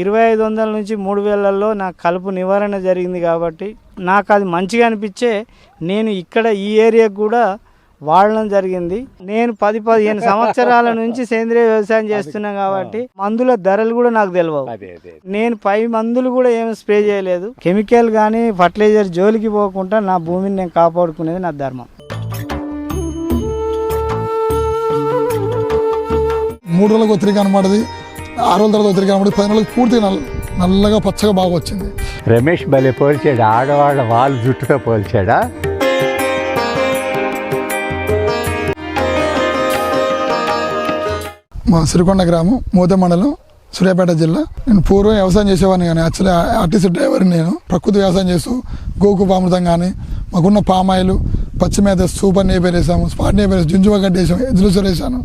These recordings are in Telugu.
ఇరవై ఐదు వందల నుంచి మూడు వేలల్లో నాకు కలుపు నివారణ జరిగింది కాబట్టి నాకు అది మంచిగా అనిపించే నేను ఇక్కడ ఈ ఏరియాకు కూడా వాడడం జరిగింది. నేను పది పదిహేను సంవత్సరాల నుంచి సేంద్రియ వ్యవసాయం చేస్తున్నా కాబట్టి మందుల ధరలు కూడా నాకు తెలియవు అదే అదే నేను పై మందులు కూడా ఏమి స్ప్రే చేయలేదు. కెమికల్ కానీ ఫర్టిలైజర్ జోలికి పోకుండా నా భూమిని నేను కాపాడుకునేది నా ధర్మం. మూడు రోజులకు ఒత్తిడి కనబడది ఆరు రోజుల తర్వాత ఒత్తిడి కనబడి పది రోజులకు పూర్తిగా నల్ల నల్లగా పచ్చగా బాగా వచ్చింది. రమేష్ భలే పోల్చాడు. ఆడవాళ్ళ వాళ్ళ జుట్టుతో పోల్చాడా? మా సిరికొండ గ్రామం మూత మండలం సూర్యాపేట జిల్లా. నేను పూర్వం వ్యవసాయం చేసేవాడిని కానీ యాక్చువల్లీ ఆర్టీసీ డ్రైవర్ నేను. ప్రకృతి వ్యవసాయం చేస్తూ గోకు పామృతం కానీ మాకున్న పామాయిలు పచ్చిమేత సూపర్ నేపేర్ వేసాము స్పాట్ నేపేర్ జుంజువ గడ్డి వేసాము ఎదురుసలు వేసాను.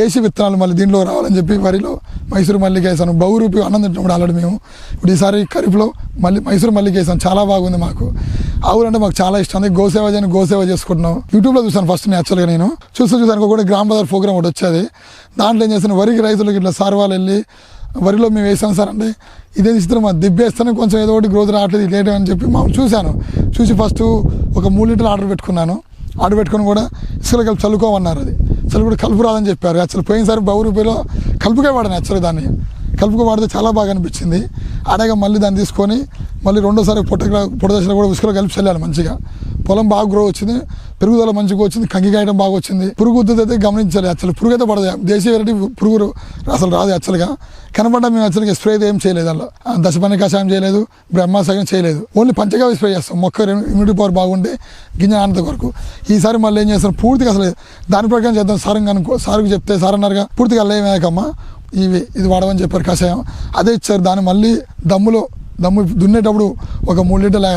దేశీ విత్తనాలు మళ్ళీ దీంట్లో రావాలని చెప్పి వరిలో మైసూరు మల్లిక వేసాను బహురూపి అన్నం తింటున్నప్పుడు ఆల్రెడీ మేము ఇప్పుడు ఈసారి ఖరీఫ్లో మళ్ళీ మైసూరు మల్లిక వేసాను చాలా బాగుంది మాకు. ఆవులు అంటే మాకు చాలా ఇష్టం. అందుకే గోసేవ చేయని గోసేవ చేసుకుంటున్నాం. యూట్యూబ్లో చూసాను ఫస్ట్ యాక్చువల్గా నేను. చూస్తూ చూసాను కూడా గ్రామ బజార్ ప్రోగ్రామ్ ఒకటి వచ్చేది. దాంట్లో ఏం చేస్తాను వరికి రైతులకు ఇట్లా సార్ వాళ్ళు వెళ్ళి వరిలో మేము వేసాం సార్. అంటే ఇదే చిత్రం మా కొంచెం ఏదో ఒకటి గ్రోత్ రావట్లేదు లేట్ అని చెప్పి మా చూశాను. చూసి ఫస్ట్ ఒక మూడు లీటర్లు ఆర్డర్ పెట్టుకున్నాను. ఆర్డర్ పెట్టుకొని కూడా ఇసుకలు కలిపి చల్లుకోమన్నారు అది. చల్లుకుంటే కలుపు రాదని చెప్పారు. యాక్చువల్ పోయినసారి బౌరూపేలో కలుపుకే వాడాను యాక్చువల్ దాన్ని. కలుపుకు వాడితే చాలా బాగా అనిపించింది. ఆడగా మళ్ళీ దాన్ని తీసుకొని మళ్ళీ రెండోసారి పొట్ట పొట్ట దశలో కూడా ఉసుకలో కలిపి చల్లాలి మంచిగా. పొలం బాగా గ్రో వచ్చింది. పెరుగుదల మంచిగా వచ్చింది. కంకి కాయడం బాగా వచ్చింది. పురుగు అయితే గమనించాలి అచ్చలు పురుగు అయితే పడదు. దేశీయ వెరైటీ పురుగు అసలు రాదు అచ్చలుగా. కనపడ్డా మేము యాక్చువల్గా స్ప్రే ఏం చేయలేదు అలా దశపని కషాయం చేయలేదు. బ్రహ్మాసగం చేయలేదు. ఓన్లీ పంచగా స్ప్రే చేస్తాం. మొక్క ఇమ్యూనిటీ పవర్ బాగుంటే గింజ ఆనంద కొరకు. ఈసారి మళ్ళీ ఏం చేస్తాం? పూర్తిగా అసలు దాని ప్రకారం చేద్దాం. సార్ అనుకో సార్కి చెప్తే సార్ అన్నారుగా పూర్తిగా అల్ల ఇవి ఇది వాడమని చెప్పారు కషాయం. అదే ఇచ్చారు. దాన్ని మళ్ళీ దమ్ములో దమ్ము దున్నేటప్పుడు ఒక మూడు లీటర్ల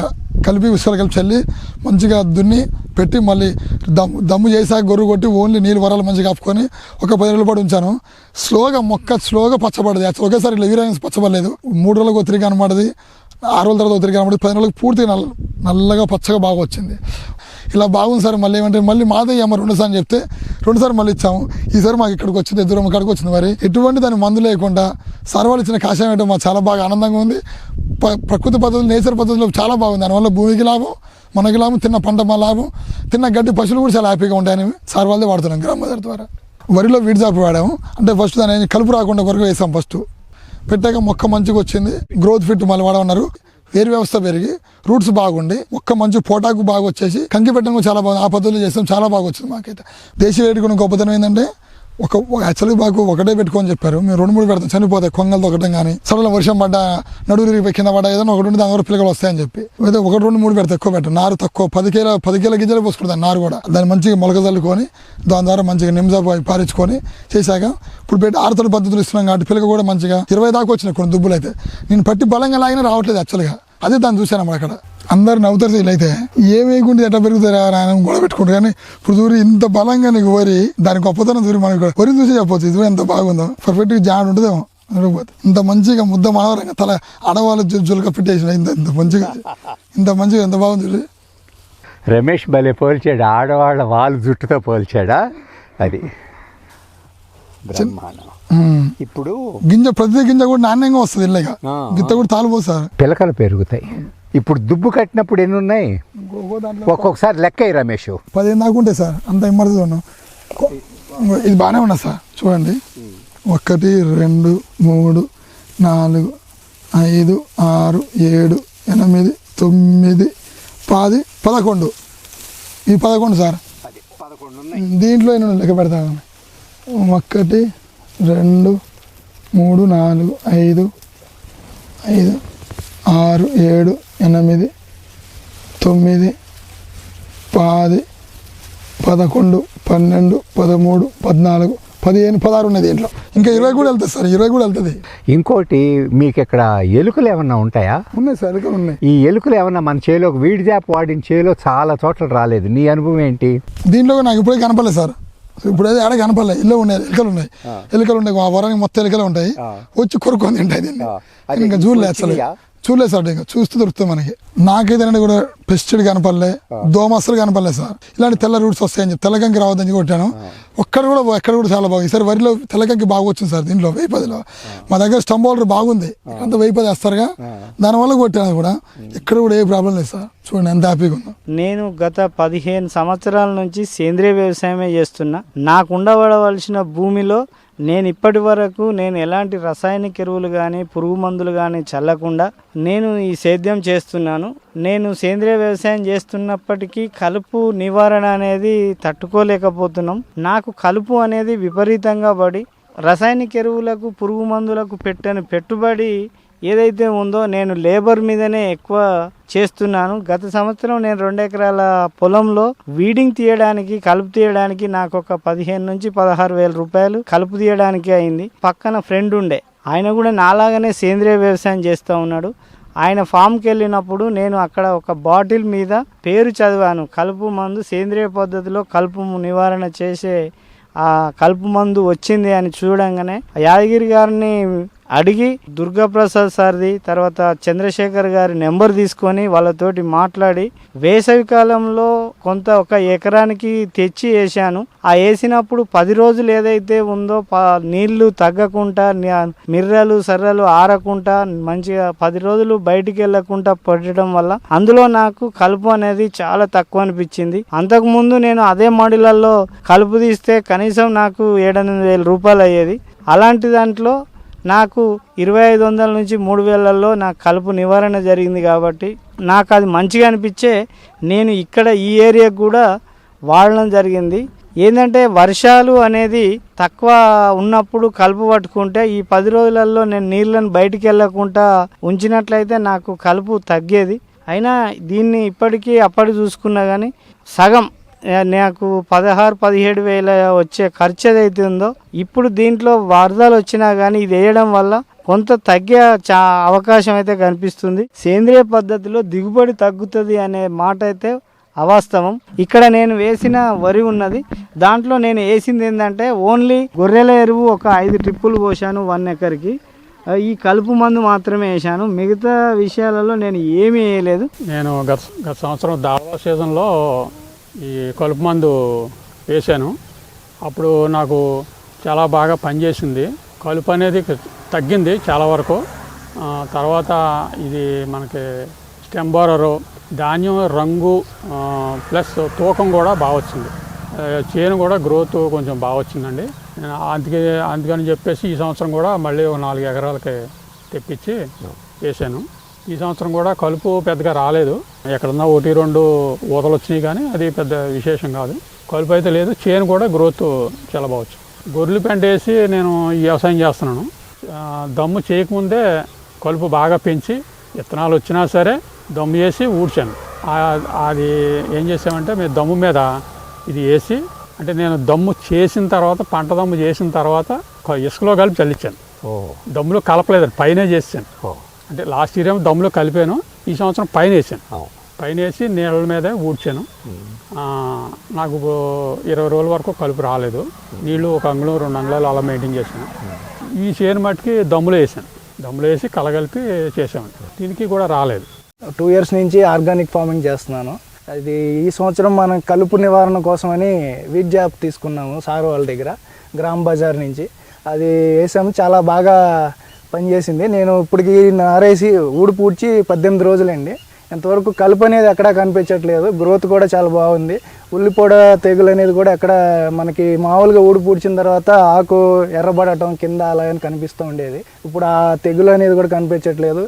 కలిపి ఉసుకలు కలిపి చల్లి మంచిగా దున్ని పెట్టి మళ్ళీ దమ్ము దమ్ము చేసాక గొర్రు కొట్టి ఓన్లీ నీళ్ళు వరాలు మంచిగా కప్పుకొని ఒక పది రోజుల పాటు ఉంచాను. స్లోగా మొక్క స్లోగా పచ్చబడదు ఒకేసారి ఇట్లా వీరాంగస్ పచ్చబడలేదు. మూడు రోజులకు ఒత్తిడి కనబడది ఆరు రోజుల తర్వాత ఒత్తిడి కనబడి పది రోజులకు పూర్తిగా నల్ల నల్లగా పచ్చగా బాగా వచ్చింది. ఇలా బాగుంది సార్ మళ్ళీ ఏమంటే మళ్ళీ మాదే అమ్మ రెండుసార్లు చెప్తే రెండుసార్లు మళ్ళీ ఇచ్చాము. ఈసారి మాకు ఇక్కడికి వచ్చింది ఎదురు ఇక్కడికి వచ్చింది మరి. ఎటువంటి దాని మందు లేకుండా సార్ వాళ్ళు ఇచ్చిన కాషాయం ఏంటో మాకు చాలా బాగా ఆనందంగా ఉంది. ప- ప్రకృతి పద్ధతులు నేచర్ పద్ధతులు చాలా బాగుంది. దానివల్ల భూమికి లాభం మనకి లాభం తిన్న పంట మా లాభం తిన్న గడ్డి పశువులు కూడా చాలా హ్యాపీగా ఉంటాయని సార్ వాళ్ళదే వాడుతున్నాం గ్రామదారి ద్వారా. వరిలో వీడిజాపు వాడాము. అంటే ఫస్ట్ దాని కలుపు రాకుండా వరకు వేసాం ఫస్ట్ పెట్టాక మొక్క మంచిగా వచ్చింది. గ్రోత్ ఫిట్ మళ్ళీ వాడమన్నారు. వేరు వ్యవస్థ పెరిగి రూట్స్ బాగుండి ఒక్క మంచి పోటాకు బాగా వచ్చేసి కంకి పెట్టడం చాలా బాగుంది. ఆ పద్ధతిలో చేస్తాం చాలా బాగా వచ్చింది మాకైతే. దేశీయ వేడుకున్న గొప్పతనం ఏంటంటే ఒక యాక్చువల్లీ మాకు ఒకటే పెట్టుకోని చెప్పారు. మేము రెండు మూడు పెడతాం. చనిపోతాయి. కొంగలు దొక్కటం కానీ సడన్ వర్షం పడ్డా నడువు కింద పడ్డా ఏదైనా ఒకటి ఉంటే దాని పిల్లలు వస్తాయని చెప్పి. అయితే ఒకటి రెండు మూడు పెడతా ఎక్కువ పెట్టాం నారు తక్కువ. పది కేల పది కేల గింజలు పోసుకుంటాం నారు కూడా. దాన్ని మంచిగా మొలక చల్లుకొని దాని ద్వారా మంచిగా నిమ్జా పారించుకొని చేశాక ఇప్పుడు పెట్టి ఆరుతడి పద్ధతులు ఇస్తున్నాం కాబట్టి పిల్లక కూడా మంచిగా ఇరవై దాకా వచ్చినాయి కొన్ని దుబ్బులు అయితే నేను పట్టి బలంగా లాగినా రావట్లేదు యాక్చువల్గా అదే దాన్ని చూశాను అప్పుడు అక్కడ. అందరు నవ్వుతారు వీళ్ళైతే ఏమేయకుండా ఎట్లా పెరుగుతారా ఆయన గొడవ పెట్టుకుంటారు. కానీ ఇప్పుడు దూరి ఇంత బలంగా నీకు వరి దాని గొప్పతనం మనకి కూడా వరి చూసి చెప్పొచ్చు. ఇది ఎంత బాగుందో. పర్ఫెక్ట్గా జాడ్ ఉంటుందేమో. ఇంత మంచిగా ముద్ద మనవరంగా తల ఆడవాళ్ళు జు- జులక పెట్టేసిన ఇంత ఇంత మంచిగా. ఇంత మంచిగా ఎంత బాగుంది చూడు. రమేష్ భలే పోల్చాడు. ఆడవాళ్ళ వాళ్ళ జుట్టుతో పోల్చాడా? అది. ఇప్పుడు గింజ ప్రతి గింజ కూడా నాణ్యంగా వస్తుంది ఇల్లగా. గిత్త కూడా తాలిపోతారు పిలకలు పెరుగుతాయి. ఇప్పుడు దుబ్బు కట్టినప్పుడు ఎన్ని ఉన్నాయి ఒక్కొక్కసారి లెక్క అయ్యి రమేష్. పదిహేను దాకా ఉంటాయి సార్ అంత ఇమ్మర్ది ఉన్నాం. ఇది బాగానే ఉన్నా సార్ చూడండి. ఒకటి రెండు మూడు నాలుగు ఐదు ఆరు ఏడు ఎనిమిది తొమ్మిది పది పదకొండు. ఈ పదకొండు సార్. దీంట్లో ఎన్ని ఉన్నాయి? లెక్క పెడతాను ఒకటి రెండు మూడు నాలుగు ఐదు ఐదు ఆరు ఏడు ఎనిమిది తొమ్మిది పది పదకొండు పన్నెండు పదమూడు పద్నాలుగు పదిహేను పదహారు ఉన్నాయి దీంట్లో. ఇంకా ఇరవై కూడా వెళ్తుంది సార్ ఇరవై కూడా వెళ్తుంది ఇంకోటి మీకు ఇక్కడ ఎలుకలు ఏమన్నా ఉంటాయా? ఉన్నాయి సార్ ఇంకా ఉన్నాయి. ఈ ఎలుకలు ఏమన్నా మన చేలో వీడి జాప్ వాడిన చేలో చాలా చోట్ల రాలేదు. నీ అనుభవం ఏంటి? దీంట్లో నాకు ఇప్పుడే కనపడలేదు సార్. ఇప్పుడు అయితే ఆడ కనపడలేదు ఇల్లు ఉన్నాయి ఎలుకలు ఉన్నాయి. ఎలుకలు ఉన్నాయి ఆ వరానికి మొత్తం ఎలుకలు ఉంటాయి. వచ్చి కొరుకొని తింటాయి దీన్ని. ఇంకా చూడలేదు అసలు వచ్చినాయా? చూడలేదు సార్ ఇంకా చూస్తూ దొరుకుతుంది మనకి. నాకైతే కూడా పెస్టిడ్ కనపడలే దోమ అసలు కనపడలేదు సార్. ఇలాంటి తెల్ల రూట్స్ వస్తాయని చెప్పి తెల్లకంకి రావద్దని చెప్పి కొట్టాను. ఒక్కడ కూడా ఎక్కడ కూడా చాలా బాగుంది ఈసారి వరిలో తెల్లకంకి బాగా వచ్చింది సార్ దీంట్లో వెయ్యి పదిలో మా దగ్గర స్టంప్ హోల్డర్ బాగుంది. అంత వెయ్యి పది వేస్తారుగా దానివల్ల కొట్టాను కూడా. ఎక్కడ కూడా ఏ ప్రాబ్లం లేదు సార్. చూడండి ఎంత హ్యాపీగా ఉందో. నేను గత పదిహేను సంవత్సరాల నుంచి సేంద్రియ వ్యవసాయమే చేస్తున్నా. నాకు ఉండబడవలసిన భూమిలో నేను ఇప్పటి వరకు నేను ఎలాంటి రసాయనిక ఎరువులు కానీ పురుగు మందులు కానీ చల్లకుండా నేను ఈ సేద్యం చేస్తున్నాను. నేను సేంద్రియ వ్యవసాయం చేస్తున్నప్పటికీ కలుపు నివారణ అనేది తట్టుకోలేకపోతున్నాం. నాకు కలుపు అనేది విపరీతంగా పడి రసాయనిక ఎరువులకు పురుగు మందులకు పెట్టని పెట్టుబడి ఏదైతే ఉందో నేను లేబర్ మీదనే ఎక్కువ చేస్తున్నాను. గత సంవత్సరం నేను రెండు ఎకరాల పొలంలో వీడింగ్ తీయడానికి కలుపు తీయడానికి నాకు ఒక పదిహేను నుంచి పదహారు వేల రూపాయలు కలుపు తీయడానికి అయింది. పక్కన ఫ్రెండ్ ఉండే. ఆయన కూడా నాలాగానే సేంద్రియ వ్యవసాయం చేస్తూ ఉన్నాడు. ఆయన ఫామ్కి వెళ్ళినప్పుడు నేను అక్కడ ఒక బాటిల్ మీద పేరు చదివాను. కలుపు మందు సేంద్రియ పద్ధతిలో కలుపు నివారణ చేసే ఆ కలుపు మందు వచ్చింది అని చూడంగానే యాదగిరి గారిని అడిగి దుర్గాప్రసాద్ సార్ది తర్వాత చంద్రశేఖర్ గారి నెంబర్ తీసుకొని వాళ్ళతోటి మాట్లాడి వేసవి కాలంలో కొంత ఒక ఎకరానికి తెచ్చి వేసాను ఆ వేసినప్పుడు పది రోజులు ఏదైతే ఉందో నీళ్ళు తగ్గకుండా మిర్రలు సర్రలు ఆరకుండా మంచిగా పది రోజులు బయటికి వెళ్ళకుండా పడటం వల్ల అందులో నాకు కలుపు అనేది చాలా తక్కువ అనిపించింది. అంతకు ముందు నేను అదే మడిలల్లో కలుపు తీస్తే కనీసం నాకు ఏడెనిమిది వేల రూపాయలు అయ్యేది. అలాంటి దాంట్లో నాకు ఇరవై ఐదు వందల నుంచి మూడు వేలల్లో నాకు కలుపు నివారణ జరిగింది కాబట్టి నాకు అది మంచిగా అనిపించే నేను ఇక్కడ ఈ ఏరియాకు కూడా వాడడం జరిగింది. ఏంటంటే వర్షాలు అనేది తక్కువ ఉన్నప్పుడు కలుపు పట్టుకుంటే ఈ పది రోజులలో నేను నీళ్ళను బయటికి వెళ్ళకుండా ఉంచినట్లయితే నాకు కలుపు తగ్గేది. అయినా దీన్ని ఇప్పటికీ అప్పటి చూసుకున్నా కానీ సగం నాకు పదహారు పదిహేడు వేల వచ్చే ఖర్చు ఏదైతే ఉందో ఇప్పుడు దీంట్లో వరదలు వచ్చినా కానీ ఇది వేయడం వల్ల కొంత తగ్గే చా అవకాశం అయితే కనిపిస్తుంది. సేంద్రియ పద్ధతిలో దిగుబడి తగ్గుతుంది అనే మాట అయితే అవాస్తవం. ఇక్కడ నేను వేసిన వరి ఉన్నది. దాంట్లో నేను వేసింది ఏంటంటే ఓన్లీ గొర్రెల ఎరువు ఒక ఐదు ట్రిప్పులు పోసాను వన్ ఎకర్కి. ఈ కలుపు మందు మాత్రమే వేసాను మిగతా విషయాలలో నేను ఏమీ వేయలేదు. నేను గత గత సంవత్సరం దావా సీజన్లో ఈ కలుపు మందు వేశాను. అప్పుడు నాకు చాలా బాగా పనిచేసింది. కలుపు అనేది తగ్గింది చాలా వరకు. తర్వాత ఇది మనకి స్టెమ్ బోరరు ధాన్యం రంగు ప్లస్ తూకం కూడా బాగా వచ్చింది. చేను కూడా గ్రోత్ కొంచెం బాగా వచ్చిందండి. నేను అందుకే అందుకని చెప్పేసి ఈ సంవత్సరం కూడా మళ్ళీ ఒక నాలుగు ఎకరాలకి తెప్పించి వేసాను ఈ సంవత్సరం కూడా కలుపు పెద్దగా రాలేదు. ఎక్కడన్నా ఒకటి రెండు ఊతలు వచ్చినాయి కానీ అది పెద్ద విశేషం కాదు. కలుపు అయితే లేదు చేను కూడా గ్రోత్ చాలా బాగా వచ్చింది గొర్రెలు పెంట వేసి నేను ఈ వ్యవసాయం చేస్తున్నాను. దమ్ము చేయకముందే కలుపు బాగా పెంచి విత్తనాలు వచ్చినా సరే దమ్ము వేసి ఊడ్చాను. అది ఏం చేసామంటే మేము దమ్ము మీద ఇది వేసి అంటే నేను దమ్ము చేసిన తర్వాత పంట దమ్ము చేసిన తర్వాత ఇసుకలో కలిపి చల్లించాను. ఓ. దమ్ములో కలపలేదండి పైనే చేసాను అంటే లాస్ట్ ఇయర్ ఏమో దమ్ములో కలిపాను. ఈ సంవత్సరం పైన వేసాను. అవును. పైన వేసి నీళ్ళ మీదే ఊడ్చాను. ఆ, నాకు ఇరవై రోజుల వరకు కలుపు రాలేదు. నీళ్ళు ఒక అంగుళం రెండు అంగుళాలు అలా మెయింటైన్ చేశాను. ఈ చేను మట్టుకి దమ్ములో వేసాను. దమ్ములో వేసి కలగలిపి చేసామండి దీనికి కూడా రాలేదు. టూ ఇయర్స్ నుంచి ఆర్గానిక్ ఫార్మింగ్ చేస్తున్నాను. అది ఈ సంవత్సరం మనం కలుపు నివారణ కోసమని వీట్ జాబ్ తీసుకున్నాము సార్ వాళ్ళ దగ్గర గ్రామ్ బజార్ నుంచి. అది వేసాము. చాలా బాగా పనిచేసింది. నేను ఇప్పటికి నారేసి ఊడి పూడ్చి పద్దెనిమిది రోజులండి ఇంతవరకు కలుపు అనేది ఎక్కడా కనిపించట్లేదు. గ్రోత్ కూడా చాలా బాగుంది. ఉల్లిపొడ తెగులు అనేది కూడా ఎక్కడ మనకి మామూలుగా ఊడి పూడ్చిన తర్వాత ఆకు ఎర్రబడటం కింద అలా అని కనిపిస్తూ ఉండేది. ఇప్పుడు ఆ తెగులు అనేది కూడా కనిపించట్లేదు.